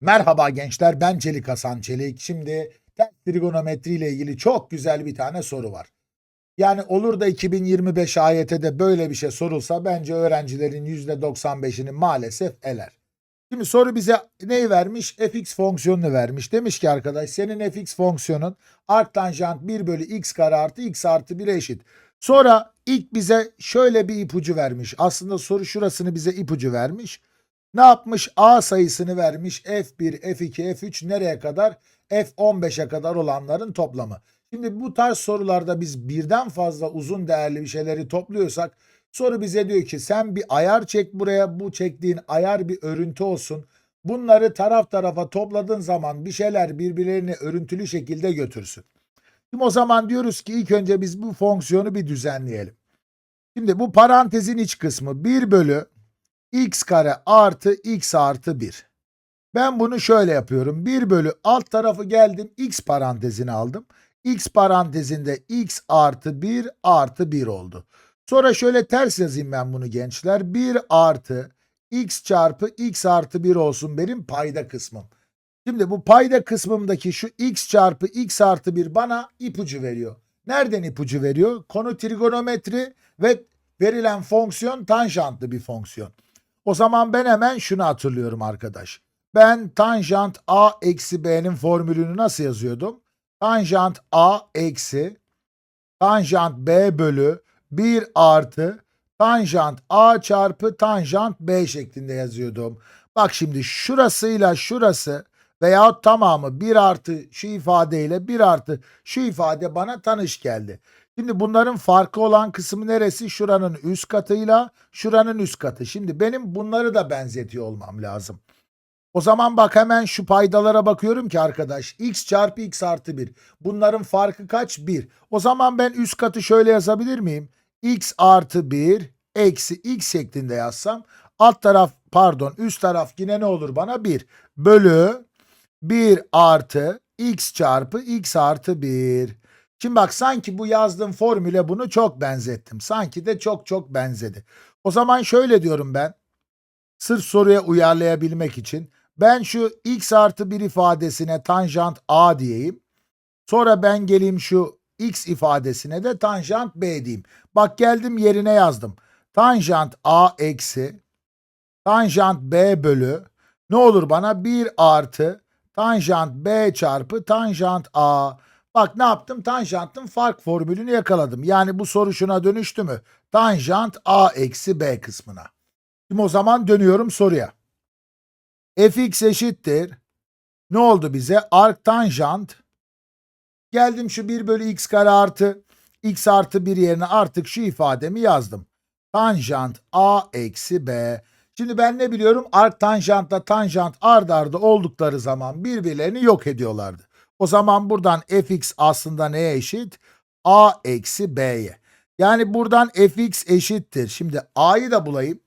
Merhaba gençler ben Çelik Hasan Çelik. Şimdi ters trigonometri ile ilgili çok güzel bir tane soru var. Yani olur da 2025 AYT'de böyle bir şey sorulsa bence öğrencilerin %95'ini maalesef eler. Şimdi soru bize neyi vermiş? fx fonksiyonunu vermiş. Demiş ki arkadaş senin fx fonksiyonun arc tanjant 1 bölü x kare artı x artı 1'e eşit. Sonra ilk bize şöyle bir ipucu vermiş. Aslında soru şurasını bize ipucu vermiş. Ne yapmış? A sayısını vermiş. F1, F2, F3 nereye kadar? F15'e kadar olanların toplamı. Şimdi bu tarz sorularda biz birden fazla uzun değerli bir şeyleri topluyorsak soru bize diyor ki sen bir ayar çek buraya bu çektiğin ayar bir örüntü olsun. Bunları taraf tarafa topladığın zaman bir şeyler birbirlerini örüntülü şekilde götürsün. Şimdi o zaman diyoruz ki ilk önce biz bu fonksiyonu bir düzenleyelim. Şimdi bu parantezin iç kısmı 1 bölü x kare artı x artı 1. Ben bunu şöyle yapıyorum. 1 bölü alt tarafı geldim x parantezini aldım. x parantezinde x artı 1 artı 1 oldu. Sonra şöyle ters yazayım ben bunu gençler. 1 artı x çarpı x artı 1 olsun benim payda kısmım. Şimdi bu payda kısmımdaki şu x çarpı x artı 1 bana ipucu veriyor. Nereden ipucu veriyor? Konu trigonometri ve verilen fonksiyon tanjantlı bir fonksiyon. O zaman ben hemen şunu hatırlıyorum arkadaş. Ben tanjant a eksi b'nin formülünü nasıl yazıyordum? Tanjant a eksi tanjant b bölü 1 artı tanjant a çarpı tanjant b şeklinde yazıyordum. Bak şimdi şurasıyla şurası veyahut tamamı 1 artı şu ifadeyle 1 artı şu ifade bana tanış geldi. Şimdi bunların farkı olan kısmı neresi? Şuranın üst katıyla şuranın üst katı. Şimdi benim bunları da benzetiyor olmam lazım. O zaman bak hemen şu paydalara bakıyorum ki arkadaş. x çarpı x artı 1. Bunların farkı kaç? 1. O zaman ben üst katı şöyle yazabilir miyim? x artı 1 eksi x şeklinde yazsam. Alt taraf pardon üst taraf yine ne olur bana? 1. Bölü 1 artı x çarpı x artı 1. Şimdi bak sanki bu yazdığım formüle bunu çok benzettim. Sanki de çok çok benzedi. O zaman şöyle diyorum ben. Sırf soruya uyarlayabilmek için. Ben şu x artı 1 ifadesine tanjant a diyeyim. Sonra ben geleyim şu x ifadesine de tanjant b diyeyim. Bak geldim yerine yazdım. Tanjant a eksi tanjant b bölü ne olur bana 1 artı tanjant b çarpı tanjant a. Bak ne yaptım? Tanjantın fark formülünü yakaladım. Yani bu soru şuna dönüştü mü? Tanjant a eksi b kısmına. Şimdi o zaman dönüyorum soruya. fx eşittir. Ne oldu bize? Arc tanjant. Geldim şu 1 bölü x kare artı x artı 1 yerine artık şu ifademi yazdım. Tanjant a eksi b. Şimdi ben ne biliyorum? Arc tanjantla tanjant ard arda oldukları zaman birbirlerini yok ediyorlardı. O zaman buradan fx aslında neye eşit? a eksi b'ye. Yani buradan fx eşittir. Şimdi a'yı da bulayım.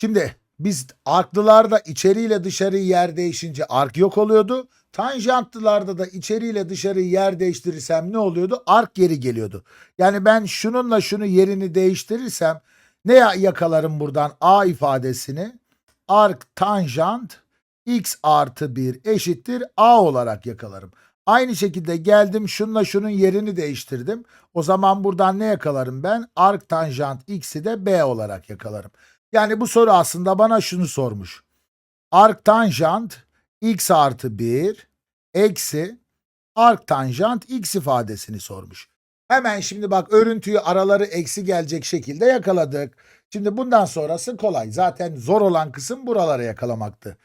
Şimdi biz arklılarda içeriyle dışarı yer değişince ark yok oluyordu. Tanjantlılarda da içeriyle dışarı yer değiştirirsem ne oluyordu? Ark geri geliyordu. Yani ben şununla şunu yerini değiştirirsem ne yakalarım buradan a ifadesini? Ark tanjant x artı 1 eşittir a olarak yakalarım. Aynı şekilde geldim şunla şunun yerini değiştirdim. O zaman buradan ne yakalarım ben? Ark tanjant x'i de b olarak yakalarım. Yani bu soru aslında bana şunu sormuş. Ark tanjant x artı 1 eksi ark tanjant x ifadesini sormuş. Hemen şimdi bak örüntüyü araları eksi gelecek şekilde yakaladık. Şimdi bundan sonrası kolay. Zaten zor olan kısım buralara yakalamaktı.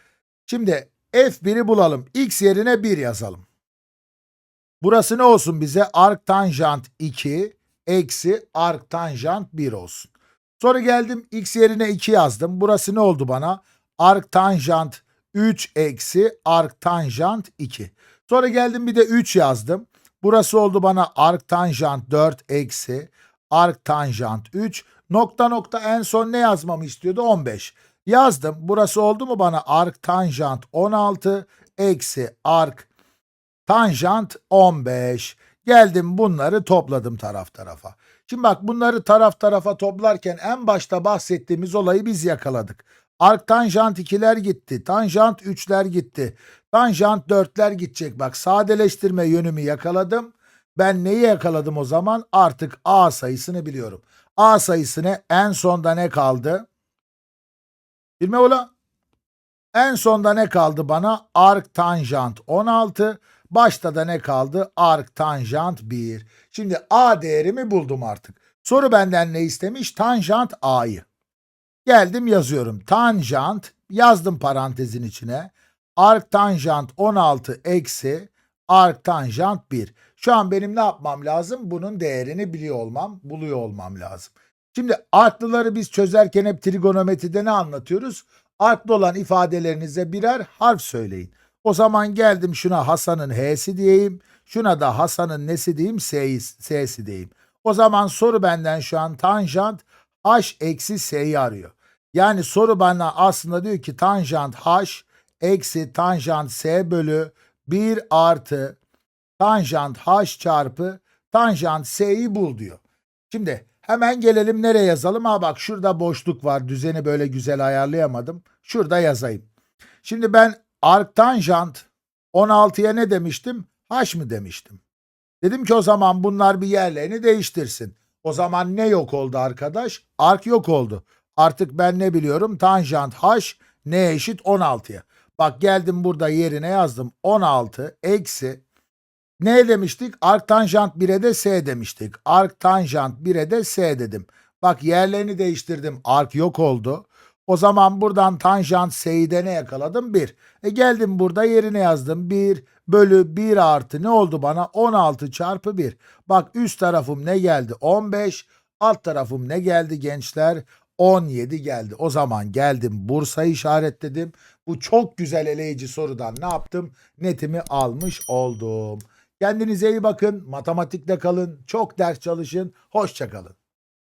Şimdi f1'i bulalım. x yerine 1 yazalım. Burası ne olsun bize? Ark tanjant 2 eksi ark tanjant 1 olsun. Sonra geldim x yerine 2 yazdım. Burası ne oldu bana? Ark tanjant 3 eksi ark tanjant 2. Sonra geldim bir de 3 yazdım. Burası oldu bana ark tanjant 4 eksi ark tanjant 3. Nokta nokta en son ne yazmamı istiyordu? 15. Yazdım. Burası oldu mu bana ark tanjant 16 eksi ark tanjant 15. Geldim bunları topladım taraf tarafa. Şimdi bak bunları taraf tarafa toplarken en başta bahsettiğimiz olayı biz yakaladık. Ark tanjant 2'ler gitti. Tanjant 3'ler gitti. Tanjant 4'ler gidecek. Bak sadeleştirme yönümü yakaladım. Ben neyi yakaladım o zaman? Artık A sayısını biliyorum. A sayısını en sonda ne kaldı? Bilme ola. En sonda ne kaldı bana? Ark tanjant 16. Başta da ne kaldı? Ark tanjant 1. Şimdi A değerimi buldum artık. Soru benden ne istemiş? Tanjant A'yı. Geldim yazıyorum. Tanjant yazdım parantezin içine. Ark tanjant 16 eksi ark tanjant 1. Şu an benim ne yapmam lazım? Bunun değerini biliyor olmam, buluyor olmam lazım. Şimdi arklıları biz çözerken hep trigonometride ne anlatıyoruz? Arklı olan ifadelerinize birer harf söyleyin. O zaman geldim şuna Hasan'ın H'si diyeyim. Şuna da Hasan'ın nesi diyeyim? S'yi, S'si diyeyim. O zaman soru benden şu an tanjant H eksi S'yi arıyor. Yani soru bana aslında diyor ki tanjant H eksi tanjant S bölü 1 artı tanjant H çarpı tanjant S'yi bul diyor. Şimdi hemen gelelim nereye yazalım? Ha bak şurada boşluk var. Düzeni böyle güzel ayarlayamadım. Şurada yazayım. Şimdi ben arktanjant 16'ya ne demiştim? H mı demiştim? Dedim ki o zaman bunlar bir yerlerini değiştirsin. O zaman ne yok oldu arkadaş? Ark yok oldu. Artık ben ne biliyorum? Tanjant H ne eşit 16'ya. Bak geldim burada yerine yazdım. 16 eksi ne demiştik? Ark tanjant 1'e de S demiştik. Ark tanjant 1'e de S dedim. Bak yerlerini değiştirdim. Ark yok oldu. O zaman buradan tanjant S'yi de ne yakaladım? 1. E geldim burada yerine yazdım. 1 bölü 1 artı ne oldu bana? 16 çarpı 1. Bak üst tarafım ne geldi? 15. Alt tarafım ne geldi gençler? 17 geldi. O zaman geldim Bursa'yı işaretledim. Bu çok güzel eleyici sorudan ne yaptım? Netimi almış oldum. Kendinize iyi bakın. Matematikte kalın. Çok ders çalışın. Hoşçakalın.